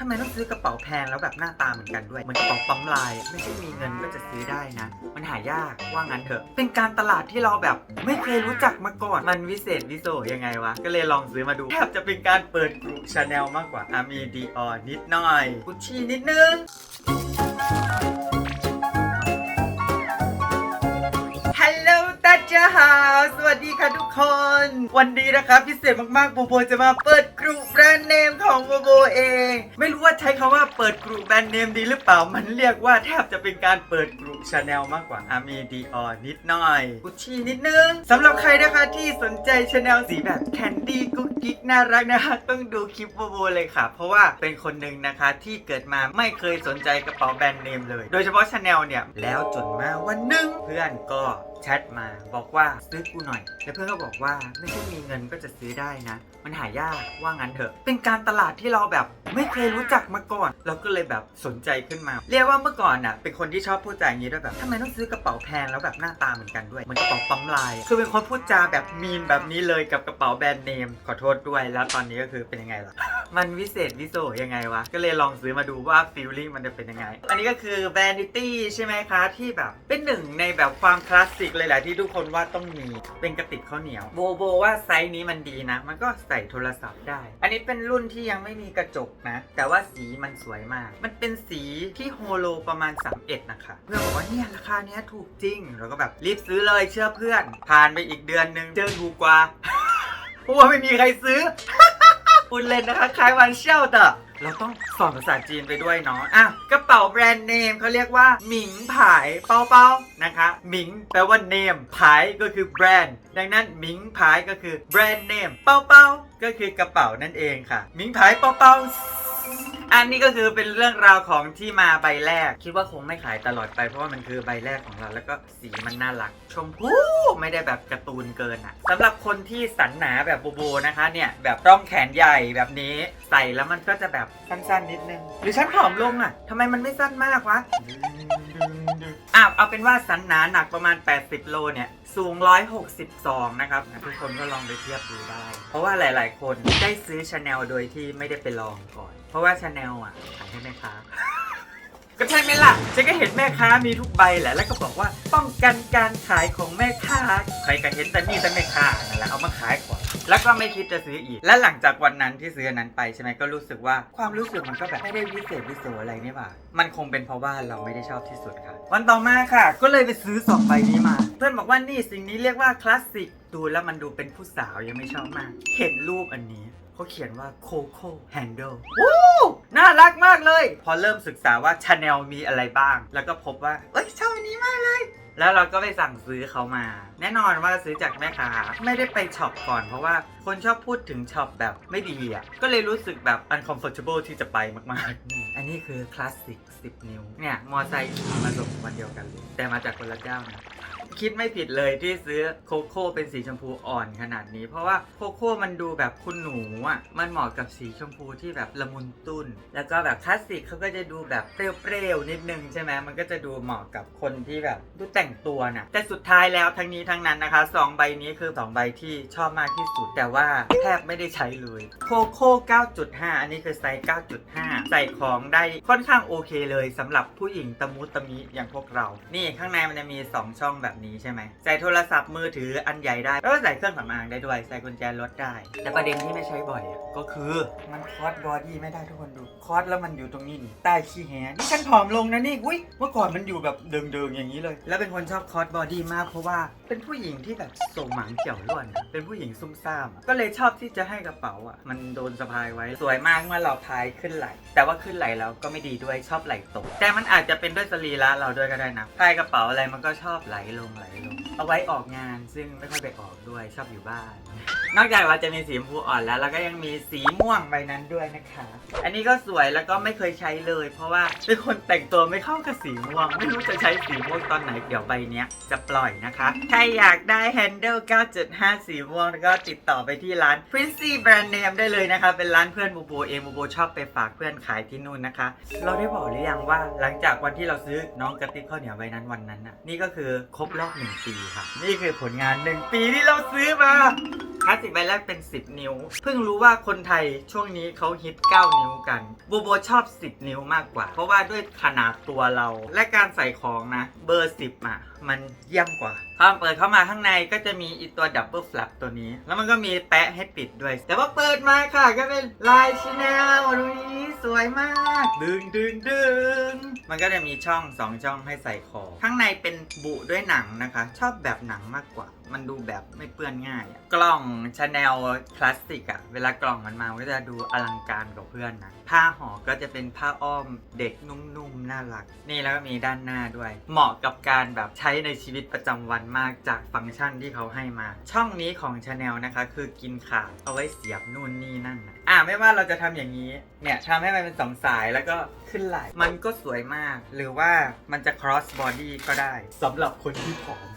ทำไมต้องซื้อกระเป๋าแพงแล้วแบบหน้าตาเหมือนกันด้วยเหมือนกระเป๋าปั๊มลาย ไม่ใช่มีเงินก็จะซื้อได้นะ มันหายากว่างั้นเถอะ เป็นการตลาดที่เราแบบไม่เคยรู้จักมาก่อน มันวิเศษวิโสยังไงวะ ก็เลยลองซื้อมาดูแทบจะเป็นการเปิดกลุ่มชาแนลมากกว่าอะมีดีออนิดหน่อยกุชชี่นิดนึง ตาจ้าฮาสวัสดีค่ะทุกคน วันนี้นะครับพิเศษมากๆโบโบจะมาเปิดกลุ่มแบรนด์เนมของโบโบเอง ไม่รู้ว่าใช้คาว่าเปิดกลุ่มแบรนด์เนมดีหรือเปล่า มันเรียกว่าแทบจะเป็นการเปิดกลุ่มชาแนลมากกว่าอะมีดีออนิดหน่อยกุชชี่นิดนึงสำหรับใครนะคะที่สนใจชาแนลสีแบบแคนดี้กุ๊กกิ๊กน่ารักนะคะต้องดูคลิปโบโบเลยค่ะ เพราะว่าเป็นคนหนึ่งนะคะที่เกิดมาไม่เคยสนใจกระเป๋าแบรนด์เนมเลย โดยเฉพาะชาแนลเนี่ยแล้วจนมาวันหนึ่งเพื่อนก็แชทมาบอกว่าซื้อกูหน่อย แล้วเพื่อนก็บอกว่าไม่ใช่มีเงินก็จะซื้อได้นะ มันหายากว่างั้นเถอะ เป็นการตลาดที่เราแบบไม่เคยรู้จักมาก่อน เราก็เลยแบบสนใจขึ้นมา เรียกว่าเมื่อก่อนน่ะเป็นคนที่ชอบพูดจาอย่างนี้ด้วยแบบทำไมต้องซื้อกระเป๋าแพงแล้วแบบหน้าตาเหมือนกันด้วยเหมันกระเป๋าปั๊มลาย คือเป็นคนพูดจาแบบมีนแบบนี้เลยกับกระเป๋าแบรนด์เนมขอโทษด้วย แล้วตอนนี้ก็คือเป็นยังไงล่ะมันวิเศษวิโสยังไงวะ ก็เลยลองซื้อมาดูว่าฟีลลิ่งมันจะเป็นยังไง อันนี้ก็คือแบรนดิตี้ใช่ไหมคะที่แบบเป็นหนึ่งในแบบความคลาสสิกเลยแหละที่ทุกคนว่าต้องมีเป็นกระติกข้าวเหนียว โบโบว่าไซส์นี้มันดีนะ มันก็ใส่โทรศัพท์ได้ อันนี้เป็นรุ่นที่ยังไม่มีกระจกนะ แต่ว่าสีมันสวยมาก มันเป็นสีที่โฮโลประมาณ 31 นะคะ เพื่อนบอกว่าเนี่ยราคาเนี้ยถูกจริงแล้วก็แบบรีบซื้อเลยเชื่อเพื่อน ผ่านไปอีกเดือนนึงเจอถูกกว่าเพราะว่าไม่มีใครซื้อพูดเล่นนะคะคล้ายวันเช่าแต่ เราต้องสอนภาษาจีนไปด้วยเนาะอะกระเป๋าแบรนด์เนมเขาเรียกว่า หมิงผายเปาเปานะคะ หมิงแปลว่าเนมผายก็คือแบรนด์ ดังนั้นหมิงผายก็คือแบรนด์เนมเปาเปาก็คือกระเป๋านั่นเองค่ะ หมิงผายเปาเปา อันนี้ก็คือเป็นเรื่องราวของที่มาใบแรก คิดว่าคงไม่ขายตลอดไปเพราะว่ามันคือใบแรกของเราแล้วก็สีมันน่ารัก ชมพูไม่ได้แบบการ์ตูนเกินอะสำหรับคนที่สันหนาแบบโบโบนะคะเนี่ยแบบร่องแขนใหญ่แบบนี้ใส่แล้วมันก็จะแบบสั้นๆนิดนึง หรือฉันผอมลงอะทำไมมันไม่สั้นมากวะอะเอาเป็นว่าสันหนาหนักประมาณ 80 โลเนี่ย สูง 162 นะครับทุกคนก็ลองไปเทียบดูได้ เพราะว่าหลาย ๆ คนได้ซื้อชาแนลโดยที่ไม่ได้ไปลองก่อน เพราะว่าชาแนลอะขายให้แม่ค้าก็ใช่ไหมล่ะ ฉันก็เห็นแม่ค้ามีทุกใบแหละ แล้วก็บอกว่าป้องกันการขายของแม่ค้า ใครก็เห็นแต่นี่แต่แม่ค้านั่นแหละเอามาขายก่อน แล้วก็ไม่คิดจะซื้ออีก และหลังจากวันนั้นที่ซื้ออันนั้นไปใช่ไหมก็รู้สึกว่าความรู้สึกมันก็แบบไม่ได้วิเศษวิโสอะไรนี่หว่า มันคงเป็นเพราะว่าเราไม่ได้ชอบที่สุดค่ะ วันต่อมาค่ะ ก็เลยไปซื้อสองใบนี้มา เพื่อนบอกว่านี่สิ่งนี้เรียกว่าคลาสสิกดูแล้วมันดูเป็นผู้สาวยังไม่ชอบมาก เห็นรูปอันนี้เขาเขียนว่า Coco Handle วู้น่ารักมากเลย พอเริ่มศึกษาว่าชาแนลมีอะไรบ้าง แล้วก็พบว่า เอ้ยชอบอันนี้มากเลย แล้วเราก็ไปสั่งซื้อเขามา แน่นอนว่าซื้อจากแม่ค้าไม่ได้ไปช็อปก่อน เพราะว่าคนชอบพูดถึงช็อปแบบไม่ดีอะก็เลยรู้สึกแบบ uncomfortable ที่จะไปมากๆนี่อันนี้คือคลาสสิก10 นิ้ว เนี่ย มอไซค์มาส่งวันเดียวกันเลยแต่มาจากคนละเจ้านะ คิดไม่ผิดเลยที่ซื้อโคโค่เป็นสีชมพูอ่อนขนาดนี้ เพราะว่าโคโค่มันดูแบบคุณหนูอะมันเหมาะกับสีชมพูที่แบบละมุนตุ้น แล้วก็แบบคลาสสิกเขาก็จะดูแบบเปรี้ยวๆนิดนึงใช่ไหมมันก็จะดูเหมาะกับคนที่แบบดูแต่งตัวน่ะแต่สุดท้ายแล้วทั้งนี้ทั้งนั้นนะคะสองใบนี้คือสองใบที่ชอบมากที่สุด แต่ว่าแทบไม่ได้ใช้เลยโคโค่9.5 อันนี้คือไซส์9.5 ใส่ของได้ค่อนข้างโอเคเลยสำหรับผู้หญิงตะมุตะมิอย่างพวกเรา นี่ข้างในมันจะมี 2 ช่องแบบนี้ใช่ไหมใส่โทรศัพท์มือถืออันใหญ่ได้ แล้วก็ใส่เครื่องสำอางได้ด้วย ใส่กุญแจรถได้ แต่ประเด็นที่ไม่ใช้บ่อยอะก็คือมันคอสบอดี้ไม่ได้ทุกคนดู คอสแล้วมันอยู่ตรงนี้นี่ใต้ขี้แหนนี่ฉันผอมลงนะนี่อุ้ยเมื่อก่อนมันอยู่แบบเดิงๆอย่างนี้เลย แล้วเป็นคนชอบคอสบอดี้มากเพราะว่าเป็นผู้หญิงที่แบบโส่งหมังเกี่ยวล้วนอะเป็นผู้หญิงซุ่มซ่ามอะก็เลยชอบที่จะให้กระเป๋าอะมันโดนสะพายไว้สวยมากเมื่อเราพายขึ้นไหล แต่ว่าขึ้นไหลแล้วก็ไม่ดีด้วยชอบไหลตกแต่มันอาจจะเป็นด้วยสรีระเราด้วยก็ได้นะพายกระเป๋าอะไรมันก็ชอบไหลลงไหลลง เอาไว้ออกงานซึ่งไม่ค่อยไปออกด้วยชอบอยู่บ้าน นอกจากเราจะมีสีชมพูอ่อนแล้วเราก็ยังมีสีม่วงใบนั้นด้วยนะคะ อันนี้ก็สวยแล้วก็ไม่เคยใช้เลย เพราะว่าเป็นคนแต่งตัวไม่เข้ากับสีม่วง ไม่รู้จะใช้สีม่วงตอนไหนเดี๋ยวใบเนี้ยจะปล่อยนะคะใครอยากได้ Handle 9.5 สีม่วงแล้วก็ติดต่อไปที่ร้าน Princey Brand Name ได้เลยนะคะ เป็นร้านเพื่อนบูโบเองบูโบชอบไปฝากเพื่อนขายที่นู่นนะคะ เราได้บอกหรือยังว่าหลังจากวันที่เราซื้อน้องกระติกข้าวเหนียวใบนั้นวันนั้นน่ะนี่ก็คือครบรอบหนึ่งปีค่ะ นี่คือผลงานหนึ่งปีที่เราซื้อมาคลาสสิกใบแรกเป็น 10 นิ้ว เพิ่งรู้ว่าคนไทยช่วงนี้เขาฮิต 9 นิ้วกันโบโบชอบ 10 นิ้วมากกว่า เพราะว่าด้วยขนาดตัวเรา และการใส่ของนะ เบอร์ 10 อะมันเยี่ยมกว่าพอเปิดเข้ามาข้างในก็จะมีอีตัวดับเบิลแฟลปตัวนี้ แล้วมันก็มีแปะให้ปิดด้วย แต่ว่าเปิดมาค่ะก็เป็นลายชแนลดูนี้สวยมาก ดึงดึงดึงมันก็จะมีช่อง 2 ช่องให้ใส่ของ ข้างในเป็นบุด้วยหนังนะคะ ชอบแบบหนังมากกว่ามันดูแบบไม่เปื้อนง่ายอะกล่องชาแนลคลาสสิกอะเวลากล่องมันมามันก็จะดูอลังการกว่าเพื่อนนะ ผ้าห่อก็จะเป็นผ้าอ้อมเด็กนุ่มๆน่ารัก นี่แล้วก็มีด้านหน้าด้วย เหมาะกับการแบบใช้ในชีวิตประจำวันมากจากฟังก์ชันที่เขาให้มา ช่องนี้ของชาแนลนะคะ คือกินขาดเอาไว้เสียบนู่นนี่นั่นนะอะไม่ว่าเราจะทำอย่างนี้เนี่ยทำให้มันเป็นสองสายแล้วก็ขึ้นไหลมันก็สวยมาก หรือว่ามันจะ cross body ก็ได้สำหรับคนที่ผอม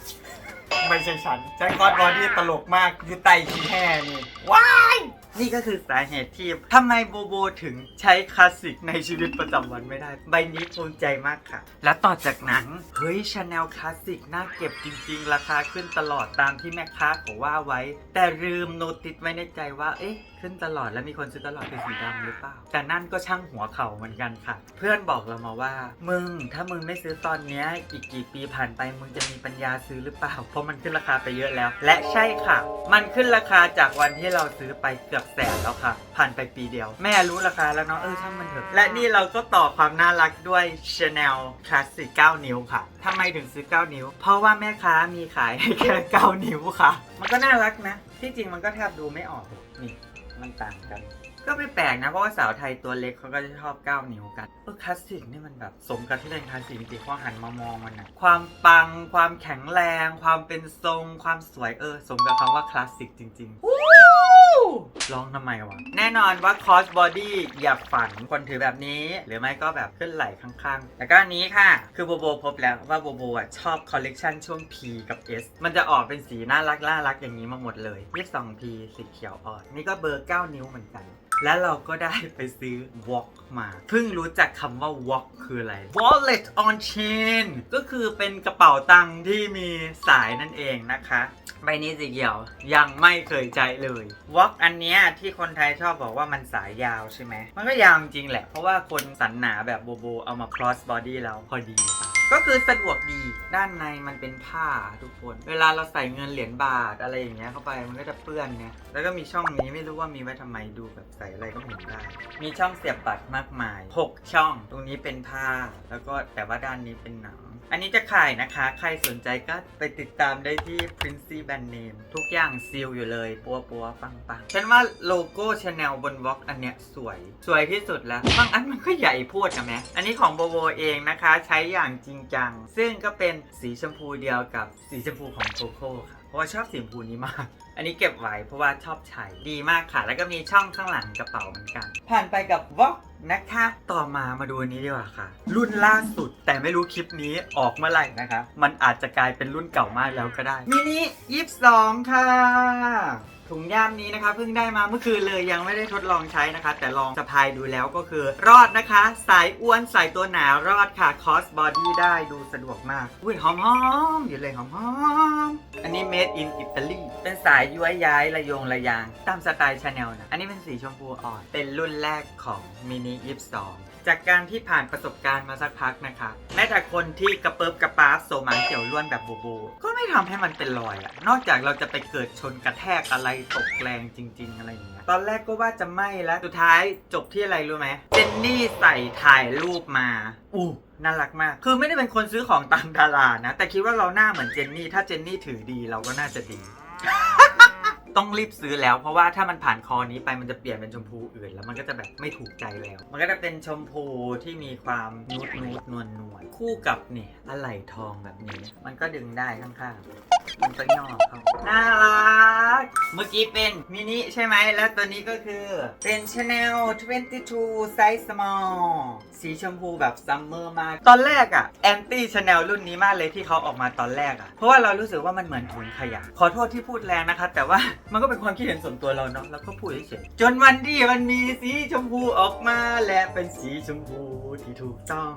ไม่ใช่ฉันแจ็คอร์สบอดี้ตลกมากอยู่ไตขี้แห่นี่ ว้าย นี่ก็คือสาเหตุที่ทำไมโบโบถึงใช้คลาสสิกในชีวิตประจำวันไม่ได้ ใบนี้ภูมิใจมากค่ะ และต่อจากนั้น เฮ้ยชาแนลคลาสสิกน่าเก็บจริง ๆ ราคาขึ้นตลอดตามที่แม่ค้าเขาว่าไว้ แต่ลืมโนติดไว้ในใจว่า เอ๊ะ ขึ้นตลอดแล้วมีคนซื้อตลอดเป็นสีดำหรือเปล่า แต่นั่นก็ช่างหัวเข่าเหมือนกันค่ะ เพื่อนบอกเรามาว่า มึงถ้ามึงไม่ซื้อตอนเนี้ยอีกกี่ปีผ่านไปมึงจะมีปัญญาซื้อหรือเปล่า เพราะมันขึ้นราคาไปเยอะแล้ว และใช่ค่ะ มันขึ้นราคาจากวันที่เราซื้อไปเกือบแสนแล้วค่ะ ผ่านไปปีเดียว แม่รู้ราคาแล้วเนาะเออช่างมันเถอะและนี่เราก็ต่อความน่ารักด้วย Chanel Classic 9 นิ้วค่ะทำไมถึงซื้อ 9 นิ้ว เพราะว่าแม่ค้ามีขายแค่9นิ้วค่ะ มันก็น่ารักนะ ที่จริงมันก็แทบดูไม่ออกนี่มันต่างกัน ก็ไม่แปลกนะ เพราะว่าสาวไทยตัวเล็กเขาก็จะชอบ9นิ้วกันเออคลาสสิกนี่มันแบบสมกับที่เป็นคลาสสิกจริงๆพอหันมามองมันนะความปัง ความแข็งแรง ความเป็นทรง ความสวยเออ สมกับคำว่าคลาสสิกจริงๆร้องทำไมวะ แน่นอนว่าคอสบอดี้อย่าฝันคนถือแบบนี้ หรือไม่ก็แบบขึ้นไหล่ข้างๆแล้วก็อันนี้ค่ะ คือโบโบพบแล้วว่าโบโบอะชอบคอลเลกชันช่วง P กับ S มันจะออกเป็นสีน่ารักน่ารักอย่างนี้มาหมดเลย 22P สีเขียวอ่อนนี่ก็เบอร์ 9 นิ้วเหมือนกัน และเราก็ได้ไปซื้อ Walk มา เพิ่งรู้จักคำว่า Walk คืออะไร Wallet on Chain ก็คือเป็นกระเป๋าตังค์ที่มีสายนั่นเองนะคะใบนี้สีเขียวยังไม่เคยใจเลย Walk อันเนี้ยที่คนไทยชอบบอกว่ามันสายยาวใช่ไหม มันก็ยาวจริงแหละ เพราะว่าคนสันหนาแบบโบโบเอามา cross body แล้วพอดีค่ะ ก็คือสะดวกดีด้านในมันเป็นผ้าทุกคน เวลาเราใส่เงินเหรียญบาทอะไรอย่างเงี้ยเข้าไปมันก็จะเปื้อนเนี่ยแล้วก็มีช่องนี้ไม่รู้ว่ามีไว้ทำไมดูแบบใส่อะไรก็หมุนได้ มีช่องเสียบบัตรมากมาย 6 ช่อง ตรงนี้เป็นผ้า แล้วก็แต่ว่าด้านนี้เป็นหนัง อันนี้จะขายนะคะ ใครสนใจก็ไปติดตามได้ที่ Princey Brand Name ทุกอย่างซีลอยู่เลย ปัวปัวปังปังฉันว่าโลโก้ชาแนลบนวอล์กอันเนี้ยสวย สวยที่สุดแล้วบางอันมันก็ใหญ่พูดนะแม่อันนี้ของโบโบเองนะคะ ใช้อย่างจริงจัง ซึ่งก็เป็นสีชมพูเดียวกับสีชมพูของโคโค่ค่ะ เพราะว่าชอบสีชมพูนี้มาก อันนี้เก็บไว้เพราะว่าชอบใช้ดีมากค่ะ แล้วก็มีช่องข้างหลังกระเป๋าเหมือนกัน ผ่านไปกับวอล์กนะคะ ต่อมามาดูอันนี้ดีกว่าค่ะ รุ่นล่าสุดแต่ไม่รู้คลิปนี้ออกเมื่อไหร่นะคะ มันอาจจะกลายเป็นรุ่นเก่ามากแล้วก็ได้มินิยี่สิบสองค่ะ ถุงย่ามนี้นะคะเพิ่งได้มาเมื่อคืนเลยยังไม่ได้ทดลองใช้นะคะ แต่ลองสะพายดูแล้วก็คือ รอดนะคะ สายอ้วนสายตัวหนารอดค่ะคอสบอดี้ได้ดูสะดวกมากอุ้ยหอมๆอยู่เลยหอมๆอันนี้ made in Italy เป็นสายย้วยย้ายระยงระยาง ตามสไตล์ชาแนลนะ อันนี้เป็นสีชมพูอ่อน เป็นรุ่นแรกของมินิ22 จากการที่ผ่านประสบการณ์มาสักพักนะคะ แม้แต่คนที่กระเปิบกระปาบโซหมาเกี่ยวล้วนแบบโบโบ ก็ไม่ทำให้มันเป็นรอยอะนอกจากเราจะไปเกิดชนกระแทกอะไรตกแรงจริง ๆ อะไรอย่างเงี้ยตอนแรกก็ว่าจะไม่แล้วสุดท้ายจบที่อะไรรู้ไหมเจนนี่ใส่ถ่ายรูปมาอู้น่ารักมาก คือไม่ได้เป็นคนซื้อของตามดารานะ แต่คิดว่าเราหน้าเหมือนเจนนี่ ถ้าเจนนี่ถือดีเราก็น่าจะดี ต้องรีบซื้อแล้ว เพราะว่าถ้ามันผ่านคอนี้ไปมันจะเปลี่ยนเป็นชมพูอื่น แล้วมันก็จะแบบไม่ถูกใจแล้ว มันก็จะเป็นชมพูที่มีความนูดนูดนวลนวลคู่กับนี่อะไหล่ทองแบบนี้ มันก็ดึงได้ข้างๆมันก็ย่อเข้าน่ารัก เมื่อกี้เป็นมินิใช่ไหม แล้วตัวนี้ก็คือเป็น Chanel 22 size small สีชมพูแบบซัมเมอร์มาก ตอนแรกอะแอนตี้ชาแนลรุ่นนี้มากเลยที่เขาออกมาตอนแรกอะเพราะว่าเรารู้สึกว่ามันเหมือนถุงขยะ ขอโทษที่พูดแรงนะคะ แต่ว่ามันก็เป็นความคิดเห็นส่วนตัวเราเนาะแล้วก็พูดเฉยๆจนวันที่มันมีสีชมพูออกมาและเป็นสีชมพูที่ถูกต้อง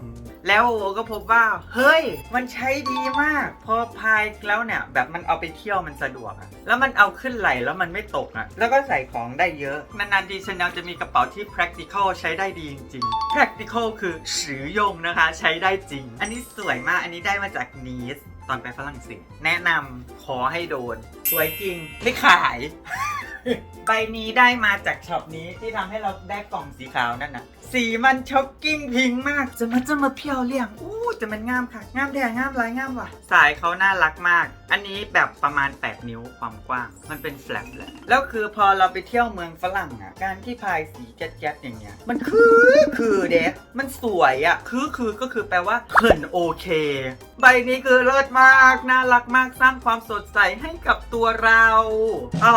แล้วก็พบว่า เฮ้ย มันใช้ดีมาก พอพายแล้วเนี่ยแบบมันเอาไปเที่ยวมันสะดวกอะแล้วมันเอาขึ้นไหลแล้วมันไม่ตกอะแล้วก็ใส่ของได้เยอะ นานๆทีชาแนลจะมีกระเป๋าที่ practical ใช้ได้ดีจริงๆ practical คือสือยงนะคะ ใช้ได้จริง อันนี้สวยมาก อันนี้ได้มาจากนีสตอนไปฝรั่งเศส แนะนำขอให้โดน สวยจริง ไม่ขาย ใบนี้ได้มาจากช็อปนี้ที่ทำให้เราได้กล่องสีขาวนั่นน่ะสีมันช็อกกิ้งพิงค์มาก จะมาจะมาเพียวเลี่ยงอู้จะมันงามค่ะ งามแท้งามหลายงามว่ะ สายเขาน่ารักมาก อันนี้แบบประมาณ 8 นิ้วความกว้าง มันเป็นแฟลปแหละ แล้วคือพอเราไปเที่ยวเมืองฝรั่งอะ การที่พายสีแจ๊ดๆอย่างเงี้ย มันคือคือเด็มันสวยอะ คือคือก็คือแปลว่าเขินโอเค ใบนี้คือเลิศมาก น่ารักมาก สร้างความสดใสให้กับตัวเรา อ๋อ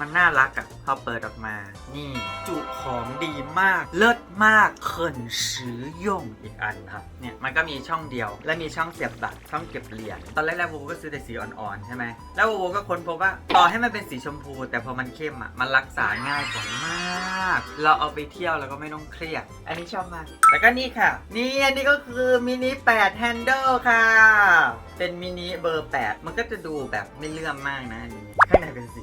มันน่ารักอะพอเปิดออกมา นี่ จุของดีมาก เลิศมากเขินซื้อยงอีกอันครับเนี่ยมันก็มีช่องเดียว และมีช่องเสียบบัตรช่องเก็บเหรียญตอนแรกๆโบโบก็ซื้อแต่สีอ่อนๆใช่ไหมแล้วโบโบก็ค้นพบว่าต่อให้มันเป็นสีชมพู แต่พอมันเข้มอะมันรักษาง่ายกว่ามาก เราเอาไปเที่ยวแล้วก็ไม่ต้องเครียดอันนี้ชอบมากแล้วก็นี่ค่ะ นี่อันนี้ก็คือมินิ8 handle ค่ะ เป็นมินิเบอร์ 8 มันก็จะดูแบบไม่เลื่อมมากนะอันนี้ข้างในเป็นสี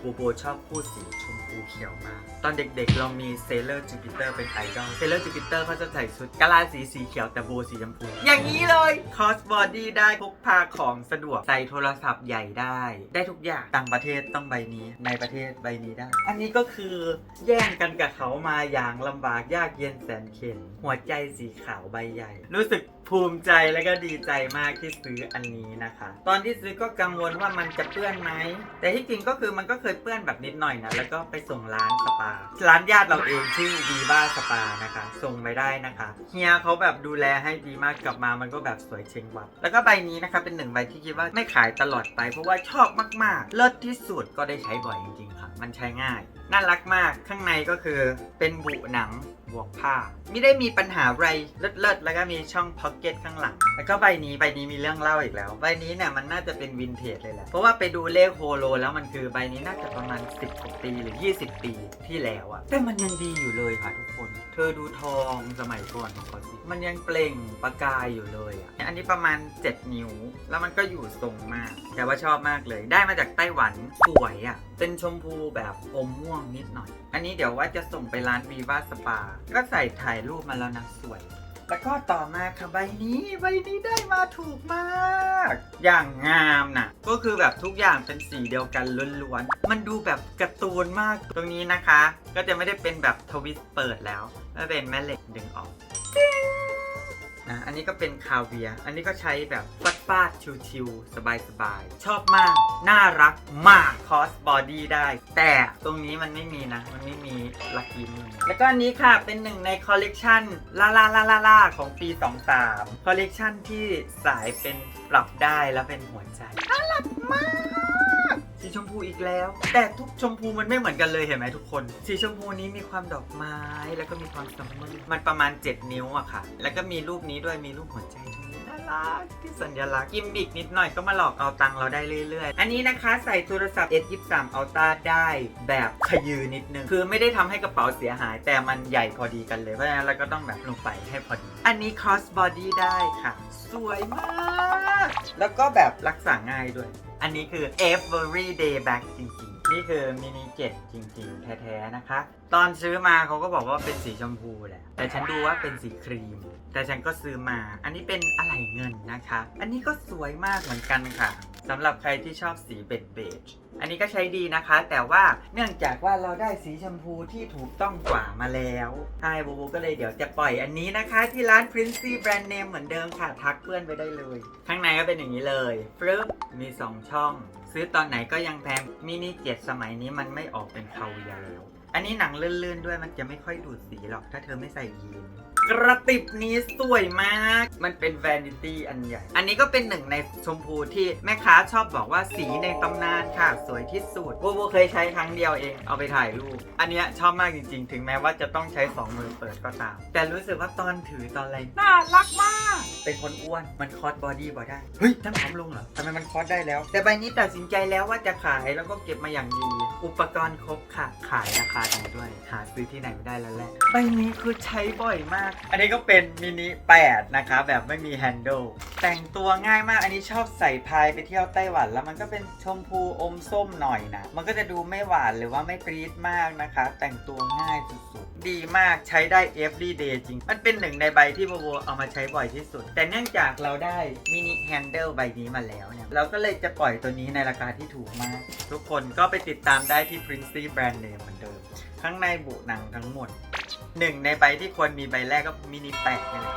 เขียวค รับโบโบชอบพูเขียวมาก ตอนเด็กๆ เรามีเซเลอร์จูปิเตอร์เป็นไอดอล เซเลอร์จูปิเตอร์เขาจะใส่ชุดกะลาสีสีเขียวแต่โบสีชมพู อย่างนี้เลยคอสบอดี้ได้พกพาของสะดวก ใส่โทรศัพท์ใหญ่ได้ ได้ทุกอย่าง ต่างประเทศต้องใบนี้ ในประเทศใบนี้ได้ อันนี้ก็คือแย่งกันกับเขามาอย่างลำบากยากเย็นแสนเข็ญหัวใจสีขาวใบใหญ่ รู้สึกภูมิใจและก็ดีใจมากที่ซื้ออันนี้นะคะ ตอนที่ซื้อก็กังวลว่ามันจะเปื้อนไหม แต่ที่จริงก็คือมันก็เคยเปื้อนแบบนิดหน่อยนะ แล้วก็ไปส่งร้านสปา ร้านญาติเราเองชื่อวีบ้าสปานะคะ ส่งไปได้นะคะ เฮียเขาแบบดูแลให้ดีมากกลับมามันก็แบบสวยเชงวับ แล้วก็ใบนี้นะคะเป็นหนึ่งใบที่คิดว่าไม่ขายตลอดไป เพราะว่าชอบมากๆ เลิศที่สุดก็ได้ใช้บ่อยจริงๆค่ะ มันใช้ง่าย น่ารักมากข้างในก็คือเป็นบุหนัง บวกผ้าไม่ได้มีปัญหาอะไรเลิศๆแล้วก็มีช่องพ็อกเก็ตข้างหลัง แล้วก็ใบนี้ใบนี้มีเรื่องเล่าอีกแล้ว ใบนี้เนี่ยมันน่าจะเป็นวินเทจเลยแหละ เพราะว่าไปดูเลขโฮโลแล้วมันคือใบนี้น่าจะประมาณ 10กว่าปีหรือ 20 ปีที่แล้วอะแต่มันยังดีอยู่เลยค่ะทุกคน เธอดูทองสมัยก่อนของเขาสิมันยังเปล่งประกายอยู่เลยอะอันนี้ประมาณ 7 นิ้ว แล้วมันก็อยู่ทรงมาก แต่ว่าชอบมากเลย ได้มาจากไต้หวันสวยอะเป็นชมพูแบบอมม่วงนิดหน่อยอันนี้เดี๋ยวว่าจะส่งไปร้านวีวาสปา ก็ใส่ถ่ายรูปมาแล้วนะสวย แล้วก็ต่อมาค่ะใบนี้ใบนี้ได้มาถูกมาก อย่างงามนะก็คือแบบทุกอย่างเป็นสีเดียวกันล้วนๆ มันดูแบบการ์ตูนมากตรงนี้นะคะ ก็จะไม่ได้เป็นแบบทวิสเปิดแล้วแล้วเป็นแม่เหล็กดึงออก นะอันนี้ก็เป็นคาเวีย อันนี้ก็ใช้แบบฟาดฟาดๆชิวๆสบายๆ ชอบมาก น่ารักมากคอสบอดี้ได้ แต่ตรงนี้มันไม่มีนะ มันไม่มีลักกี้มแล้วก็อันนี้ค่ะเป็นหนึ่งในคอลเลกชันลาล่าลาล่าลาของปี 23 คอลเลกชันที่สายเป็นปรับได้แล้วเป็นหัวใจน่ารักมาก สีชมพูอีกแล้ว แต่ทุกชมพูมันไม่เหมือนกันเลยเห็นไหมทุกคน สีชมพูนี้มีความดอกไม้แล้วก็มีความซัมเมอร์มันประมาณ 7 นิ้วอะค่ะ แล้วก็มีรูปนี้ด้วยมีรูปหัวใจตรงนี้น่ารักที่สัญลักษณ์กิมบิกนิดหน่อยก็มาหลอกเอาตังเราได้เรื่อย ๆ อันนี้นะคะใส่โทรศัพท์ S23 Ultra ได้แบบขยือนิดนึง คือไม่ได้ทำให้กระเป๋าเสียหาย แต่มันใหญ่พอดีกันเลย เพราะฉะนั้นเราก็ต้องแบบลงไปให้พอดี อันนี้ cross body ได้ค่ะ สวยมาก แล้วก็แบบรักษาง่ายด้วย อันนี้คือ everyday bag จริง นี่คือมินิเจ็ตจริง ๆ แท้ๆนะคะ ตอนซื้อมาเขาก็บอกว่าเป็นสีชมพูแหละ แต่ฉันดูว่าเป็นสีครีม แต่ฉันก็ซื้อมา อันนี้เป็นอะไหล่เงินนะคะ อันนี้ก็สวยมากเหมือนกันค่ะสำหรับใครที่ชอบสีเบจเบจอันนี้ก็ใช้ดีนะคะ แต่ว่าเนื่องจากว่าเราได้สีชมพูที่ถูกต้องกว่ามาแล้วใช่บูบูก็เลยเดี๋ยวจะปล่อยอันนี้นะคะ ที่ร้าน Princey Brand Name เหมือนเดิมค่ะ ทักเพื่อนไปได้เลย ข้างในก็เป็นอย่างนี้เลยฟึบมี 2 ช่อง ซื้อตอนไหนก็ยังแพงมินิเจ็ดสมัยนี้มันไม่ออกเป็นคาเวียาแล้ว อันนี้หนังลื่นๆด้วยมันจะไม่ค่อยดูดสีหรอกถ้าเธอไม่ใส่ยีน กระติบนี้สวยมาก มันเป็นแวนิตี้อันใหญ่ อันนี้ก็เป็นหนึ่งในชมพูที่แม่ค้าชอบบอกว่าสีในตำนานค่ะ สวยที่สุดโบโบเคยใช้ครั้งเดียวเอง เอาไปถ่ายรูป อันเนี้ยชอบมากจริงๆ ถึงแม้ว่าจะต้องใช้สองมือเปิดก็ตาม แต่รู้สึกว่าตอนถือตอนอะไรน่ารักมาก เป็นคนอ้วน มันคอสบอดี้บ่ได้ เฮ้ยท่านผอมลงเหรอทำไมมันคอสได้แล้ว แต่ใบนี้ตัดสินใจแล้วว่าจะขายแล้วก็เก็บมาอย่างดี อุปกรณ์ครบค่ะ ขายราคาดีด้วย หาซื้อที่ไหนไม่ได้แล้วแหละ ใบนี้คือใช้บ่อยมากอันนี้ก็เป็นมินิ8นะคะแบบไม่มีแฮนด์ลแต่งตัวง่ายมากอันนี้ชอบใส่พายไปเที่ยวไต้หวัน แล้วมันก็เป็นชมพูอมส้มหน่อยนะ มันก็จะดูไม่หวานหรือว่าไม่ปรี๊ดมากนะคะ แต่งตัวง่ายสุดๆ ดีมากใช้ได้ every day จริง มันเป็นหนึ่งในใบที่โบโบเอามาใช้บ่อยที่สุด แต่เนื่องจากเราได้มินิแฮนด์ลใบนี้มาแล้วเนี่ยเราก็เลยจะปล่อยตัวนี้ในราคาที่ถูกมาก ทุกคนก็ไปติดตามได้ที่ Princey Brand Name เหมือนเดิมข้างในบุหนังทั้งหมด หนึ่งในใบที่ควรมีใบแรกก็มินิแปะนี่แหละ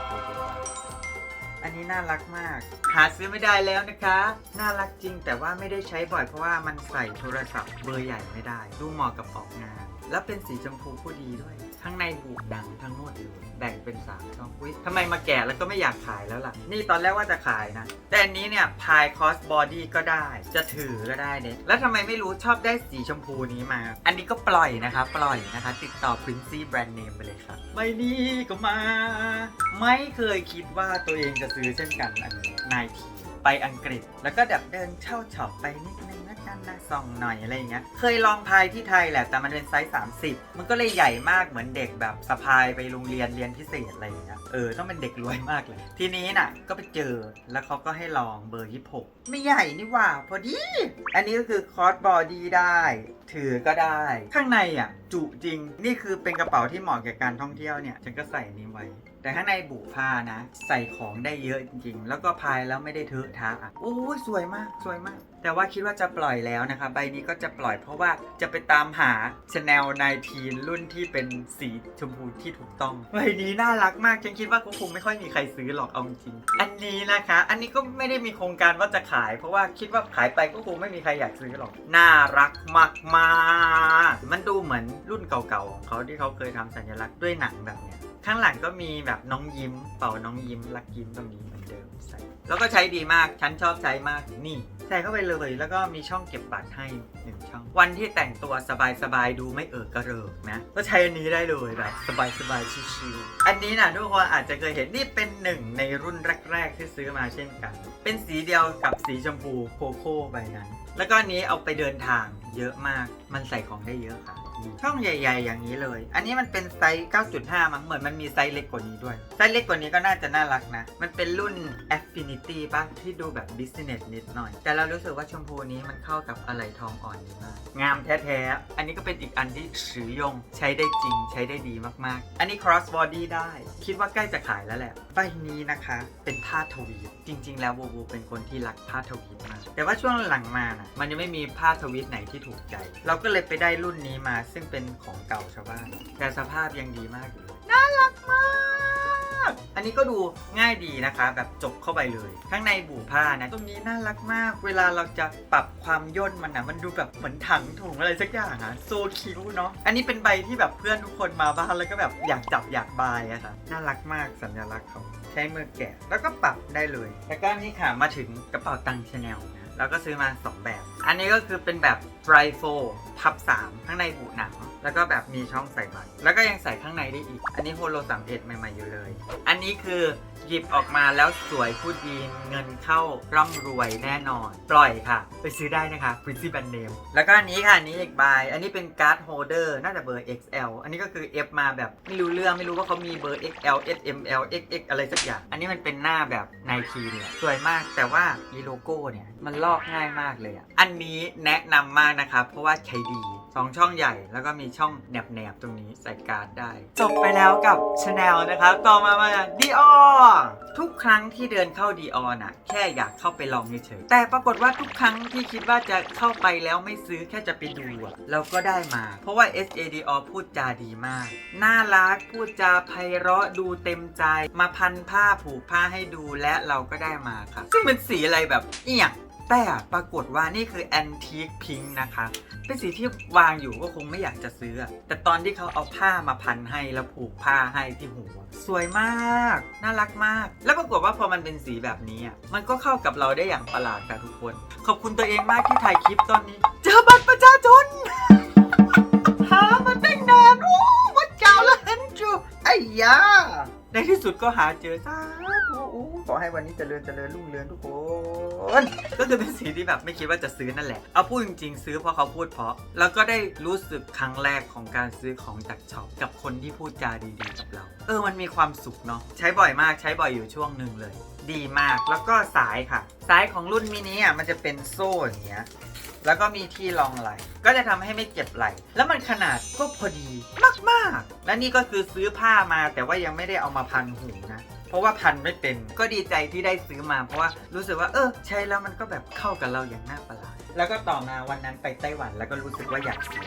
อันนี้น่ารักมาก หาซื้อไม่ได้แล้วนะคะ น่ารักจริงแต่ว่าไม่ได้ใช้บ่อยเพราะว่ามันใส่โทรศัพท์เบอร์ใหญ่ไม่ได้ ดูเหมาะกับออกงาน แล้วเป็นสีชมพูผู้ดีด้วย ข้างในบุดังทั้งหมดเลยแบ่งเป็นสามช่องอุ้ยทำไมมาแกะแล้วก็ไม่อยากขายแล้วล่ะ นี่ตอนแรกว่าจะขายนะ แต่อันนี้เนี่ยพายคอสบอดี้ก็ได้ จะถือก็ได้เนี่ยแล้วทำไมไม่รู้ชอบได้สีชมพูนี้มา อันนี้ก็ปล่อยนะคะ ปล่อยนะคะ ติดต่อ Princy Brand Name ไปเลยครับใบนี้ก็มา ไม่เคยคิดว่าตัวเองจะซื้อเช่นกันอันนี้นายที ไปอังกฤษ แล้วก็แบบเดินเช่าช็อปไปนิดนึงนะกันนะส่องหน่อยอะไรอย่างเงี้ย เคยลองพายที่ไทยแหละ แต่มันเป็นไซส์ 30 มันก็เลยใหญ่มากเหมือนเด็กแบบสะพายไปโรงเรียนเรียนพิเศษอะไรอย่างเงี้ย เออต้องเป็นเด็กรวยมากเลย ทีนี้น่ะก็ไปเจอ แล้วเขาก็ให้ลองเบอร์ 26 ไม่ใหญ่นี่หว่า พอดี อันนี้ก็คือคอร์สบอดี้ได้ ถือก็ได้ ข้างในอะจุจริง นี่คือเป็นกระเป๋าที่เหมาะแก่การท่องเที่ยวเนี่ย ฉันก็ใส่นี้ไว้ แต่ข้างในบุผ้านะ ใส่ของได้เยอะจริงๆ แล้วก็พายแล้วไม่ได้เทอะทะอะโอ้ยสวยมากสวยมาก แต่ว่าคิดว่าจะปล่อยแล้วนะคะ ใบนี้ก็จะปล่อยเพราะว่าจะไปตามหา Chanel 19รุ่นที่เป็นสีชมพูที่ถูกต้อง ใบนี้น่ารักมากฉันคิดว่าก็คงไม่ค่อยมีใครซื้อหรอกเอาจริงอันนี้นะคะ อันนี้ก็ไม่ได้มีโครงการว่าจะขาย เพราะว่าคิดว่าขายไปก็คงไม่มีใครอยากซื้อหรอกน่ารักมากมากมันดูเหมือนรุ่นเก่าๆของเขาที่เขาเคยทำสัญลักษณ์ด้วยหนังแบบเนี้ย ข้างหลังก็มีแบบน้องยิ้ม เป่าน้องยิ้มรักยิ้มตรงนี้เหมือนเดิมใส่ แล้วก็ใช้ดีมากฉันชอบใช้มากนี่ ใส่เข้าไปเลยแล้วก็มีช่องเก็บบัตรให้หนึ่งช่อง วันที่แต่งตัวสบายๆดูไม่เอิกกระเริกนะก็ใช้อันนี้ได้เลยแบบสบายๆชิวๆอันนี้นะทุกคนอาจจะเคยเห็นนี่เป็นหนึ่งในรุ่นแรก ๆ ที่ซื้อมาเช่นกัน เป็นสีเดียวกับสีชมพูโคโค่ใบนั้น แล้วก็อันนี้เอาไปเดินทางเยอะมาก มันใส่ของได้เยอะค่ะ ช่องใหญ่ ๆ อย่างนี้เลย อันนี้มันเป็นไซส์ 9.5 มั้งเหมือนมันมีไซส์เล็กกว่านี้ด้วย ไซส์เล็กกว่านี้ก็น่าจะน่ารักนะ มันเป็นรุ่น Affinity ป่ะ ที่ดูแบบ business นิดหน่อย แต่เรารู้สึกว่าชมพูนี้มันเข้ากับอะไรทองอ่อนดีมาก งามแท้ๆ อันนี้ก็เป็นอีกอันที่สือยง ใช้ได้จริงใช้ได้ดีมากๆ อันนี้ cross body ได้ คิดว่าใกล้จะขายแล้วแหละใบนี้นะคะเป็นผ้าทวีตจริง ๆ แล้วบูบูเป็นคนที่รักผ้าทวีตมากแต่ว่าช่วงหลังมานะมันยังไม่มีผ้าทวีตไหนที่ถูกใจเราก็เลยไปได้รุ่นนี้มาซึ่งเป็นของเก่าชาวบ้าน แต่สภาพยังดีมากอยู่เลยน่ารักมาก อันนี้ก็ดูง่ายดีนะคะ แบบจบเข้าไปเลย ข้างในบูผ้านะ ตรงนี้น่ารักมาก เวลาเราจะปรับความย่นมันนะมันดูแบบเหมือนถังถุงอะไรสักอย่างอะโซคิวเนาะอันนี้เป็นใบที่แบบเพื่อนทุกคนมาบ้านแล้วก็แบบอยากจับอยากบายอะค่ะน่ารักมากสัญลักษณ์เขาใช้มือแกะแล้วก็ปรับได้เลยแล้วก็นี่ค่ะมาถึงกระเป๋าตังค์ชาแนลนะแล้วก็ซื้อมา 2 แบบ อันนี้ก็คือเป็นแบบ ไ r โฟทับ3ข้างในบุหนัง แล้วก็แบบมีช่องใส่บัตรแล้วก็ยังใส่ข้างในได้อีก อันนี้โฮโล3 1ใหม่ๆอยู่เลย อันนี้คือหยิบออกมาแล้วสวยพูดดีเงินเข้าร่ำรวยแน่นอน ปล่อยค่ะ ไปซื้อได้นะคะ Pretty Brand Name แล้วก็อันนี้ค่ะอันนี้อีกใบอันนี้เป็นการ์ดโฮเดอร์น่าจะเบอร์ XL อันนี้ก็คือ F มาแบบไม่รู้เรื่องไม่รู้ว่าเขามีเบอร์ XL S M L X X อะไรสักอย่าง อันนี้มันเป็นหน้าแบบไนทีเนี่ยสวยมากแต่ว่าอีโลโก้เนี่ยมันลอกง่ายมากเลยอะอันนี้แนะนำมากนะครับ เพราะว่าใช้ดี 2 ช่องใหญ่แล้วก็มีช่องแหนบๆตรงนี้ใส่การ์ดได้ จบไปแล้วกับ Chanel นะครับ ต่อมามา Dior ทุกครั้งที่เดินเข้า Dior น่ะ แค่อยากเข้าไปลองเฉยๆแต่ปรากฏว่าทุกครั้งที่คิดว่าจะเข้าไปแล้วไม่ซื้อแค่จะไปดูอะเราก็ได้มา เพราะว่า SADO พูดจาดีมาก น่ารักพูดจาไพเราะดูเต็มใจ มาพันผ้าผูกผ้าให้ดูและเราก็ได้มาค่ะ ซึ่งเป็นสีอะไรแบบเอี่ยง แต่ปรากฏว่านี่คือแอนทีคพิงนะคะ เป็นสีที่วางอยู่ก็คงไม่อยากจะซื้อ แต่ตอนที่เขาเอาผ้ามาพันให้แล้วผูกผ้าให้ที่หัว สวยมาก น่ารักมาก แล้วปรากฏว่าพอมันเป็นสีแบบนี้มันก็เข้ากับเราได้อย่างประหลาดค่ะทุกคน ขอบคุณตัวเองมากที่ถ่ายคลิปตอนนี้ เจอบัตรประชาชนหามาตั้งนานโอ้วัดเจ้าและเห็นจูไอ้ยาในที่สุดก็หาเจอจ้า อู้ขอให้วันนี้เจริญเจริญรุ่งเรืองทุกคนก็คือเป็นสีที่แบบไม่คิดว่าจะซื้อนั่นแหละ เอาพูดจริงๆ ซื้อเพราะเขาพูดเพราะ แล้วก็ได้รู้สึกครั้งแรกของการซื้อของจากช็อปกับคนที่พูดจาดีๆกับเรา เออมันมีความสุขเนาะใช้บ่อยมากใช้บ่อยอยู่ช่วงหนึ่งเลย ดีมากแล้วก็สายค่ะ สายของรุ่นมินิอะมันจะเป็นโซ่อย่างเงี้ยแล้วก็มีที่รองไหล ก็จะทำให้ไม่เจ็บไหล แล้วมันขนาดก็พอดีมาก ๆ และนี่ก็คือซื้อผ้ามาแต่ว่ายังไม่ได้เอามาพันหูนะ เพราะว่าพันไม่เป็น ก็ดีใจที่ได้ซื้อมาเพราะว่ารู้สึกว่าเออใช้แล้วมันก็แบบเข้ากับเราอย่างน่าประหลาด แล้วก็ต่อมาวันนั้นไปไต้หวันแล้วก็รู้สึกว่าอยากซื้อ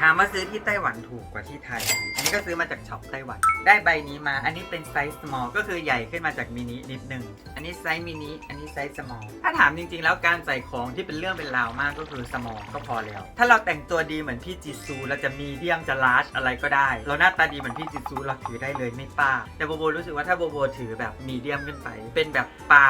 ถามว่าซื้อที่ไต้หวันถูกกว่าที่ไทย อันนี้ก็ซื้อมาจากช็อปไต้หวัน ได้ใบนี้มา อันนี้เป็นไซส์ small ก็คือใหญ่ขึ้นมาจากมินินิดนึง อันนี้ไซส์มินิ อันนี้ไซส์ small ถ้าถามจริงๆ แล้วการใส่ของที่เป็นเรื่องเป็นราวมากก็คือ small ก็พอแล้ว ถ้าเราแต่งตัวดีเหมือนพี่จิซูเราจะมีเดียมจะลาร์จอะไรก็ได้ เราหน้าตาดีเหมือนพี่จิซูเราถือได้เลยไม่ป้า แต่โบโบรู้สึกว่าถ้าโบโบถือแบบมีเดียมขึ้นไป เป็นแบบป้า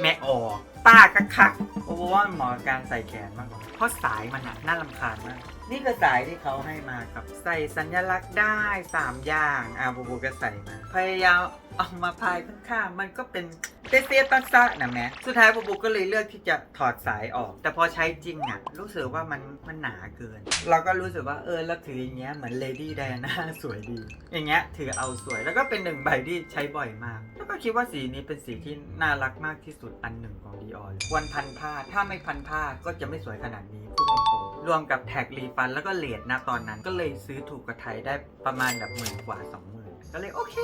แม่ออก ป้าคักคักๆโบโบว่ามันเหมาะกับการใส่แขนมากกว่าเพราะสายมันอะน่ารำคาญมาก นี่คือสายที่เขาให้มากับ ใส่สัญลักษณ์ได้ 3 อย่าง อะโบโบก็ใส่มา พยายาม เอามาพายข้างๆมันก็เป็นเตเซตักซะนะแม่สุดท้ายบโบก็เลยเลือกที่จะถอดสายออก แต่พอใช้จริงอะรู้สึกว่ามันมันหนาเกิน เราก็รู้สึกว่าเออเราถืออย่างเงี้ยเหมือนเลดี้ไดอาน่าสวยดี อย่างเงี้ยถือเอาสวยแล้วก็เป็นหนึ่งใบที่ใช้บ่อยมาก แล้วก็คิดว่าสีนี้เป็นสีที่น่ารักมากที่สุดอันหนึ่งของดีออควรพันผ้าถ้าไม่พันผ้าก็จะไม่สวยขนาดนี้พูดตรงๆรวมกับแท็กรีฟันแล้วก็เลดนะตอนนั้นก็เลยซื้อถูกกว่าไทยได้ประมาณแบบหมื่นกว่าสองหมื่น ก็เลยโอเค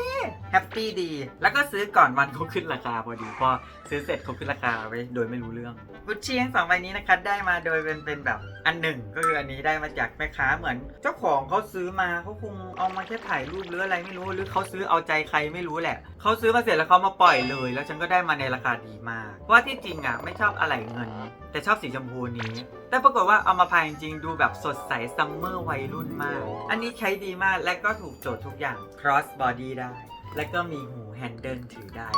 แฮปปี้ดี แล้วก็ซื้อก่อนวันเขาขึ้นราคาพอดีพอซื้อเสร็จเขาขึ้นราคาไว้โดยไม่รู้เรื่องกุชชี่ทั้งสองใบนี้นะคะ ได้มาโดยเป็นเป็นแบบอันหนึ่งก็คืออันนี้ได้มาจากแม่ค้าเหมือน เจ้าของเขาซื้อมาเขาคงเอามาแค่ถ่ายรูปหรืออะไรไม่รู้หรือเขาซื้อเอาใจใครไม่รู้แหละเขาซื้อมาเสร็จแล้วเขามาปล่อยเลย แล้วฉันก็ได้มาในราคาดีมากเพราะว่าที่จริงอะไม่ชอบอะไรเงิน แต่ชอบสีชมพูนี้ แต่ปรากฏว่าเอามาพายจริงๆดูแบบสดใสซัมเมอร์วัยรุ่นมาก อันนี้ใช้ดีมากและก็ถูกโจทย์ทุกอย่าง cross body ได้ และก็มีหูแฮนเดิลถือได้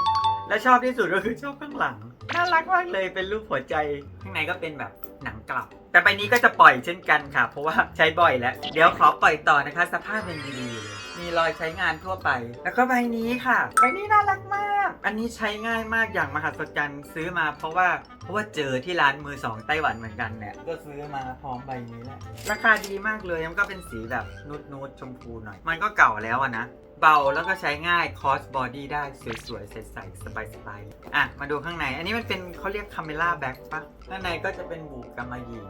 และชอบที่สุดก็คือชอบข้างหลัง น่ารักมากเลยเป็นรูปหัวใจ ข้างในก็เป็นแบบหนังกลับ แต่ใบนี้ก็จะปล่อยเช่นกันค่ะ เพราะว่าใช้บ่อยแล้ว เดี๋ยวขอปล่อยต่อนะคะ สภาพยังดีๆเลยมีรอยใช้งานทั่วไป แล้วก็ใบนี้ค่ะ ใบนี้น่ารักมาก อันนี้ใช้ง่ายมากอย่างมหัศจรรย์ซื้อมาเพราะว่าเพราะว่าเจอที่ร้านมือสองไต้หวันเหมือนกันเนี่ย ก็ซื้อมาพร้อมใบนี้แหละ ราคาดีมากเลย มันก็เป็นสีแบบนูดนูดๆชมพูหน่อย มันก็เก่าแล้วอะนะ เบาแล้วก็ใช้ง่ายคอสบอดี้ได้สวยๆใสๆสบายๆอะ มาดูข้างใน อันนี้มันเป็นเขาเรียกคาเมล่าแบ็กปะข้างในก็จะเป็นบูกำมะหยี่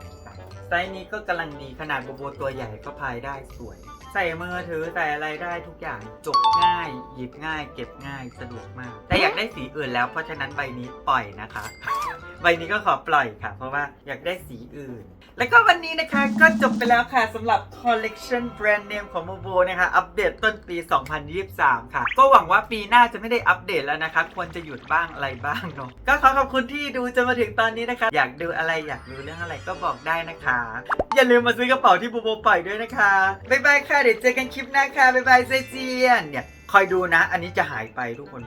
ไซส์นี้ก็กำลังดีขนาดโบโบตัวใหญ่ก็พายได้สวย ใส่มือถือใส่อะไรได้ทุกอย่างจบง่าย หยิบง่าย เก็บง่ายสะดวกมาก แต่อยากได้สีอื่นแล้วเพราะฉะนั้นใบนี้ปล่อยนะคะ ใบนี้ก็ขอปล่อยค่ะ เพราะว่าอยากได้สีอื่น แล้วก็วันนี้นะคะก็จบไปแล้วค่ะสำหรับ Collection Brand Name ของโมโบนะคะ อัปเดตต้นปี 2023 ค่ะ ก็หวังว่าปีหน้าจะไม่ได้อัปเดตแล้วนะคะ ควรจะหยุดบ้างอะไรบ้างเนาะก็ขอขอบคุณที่ดูจนมาถึงตอนนี้นะคะ อยากดูอะไรอยากรู้เรื่องอะไรก็บอกได้นะคะ อย่าลืมมาซื้อกระเป๋าที่โบโบปล่อยด้วยนะคะบ๊ายบายค่ะเดี๋ยวเจอกันคลิปหน้าค่ะบ๊ายบายเซเจียนเนี่ยคอยดูนะ อันนี้จะหายไปทุกคน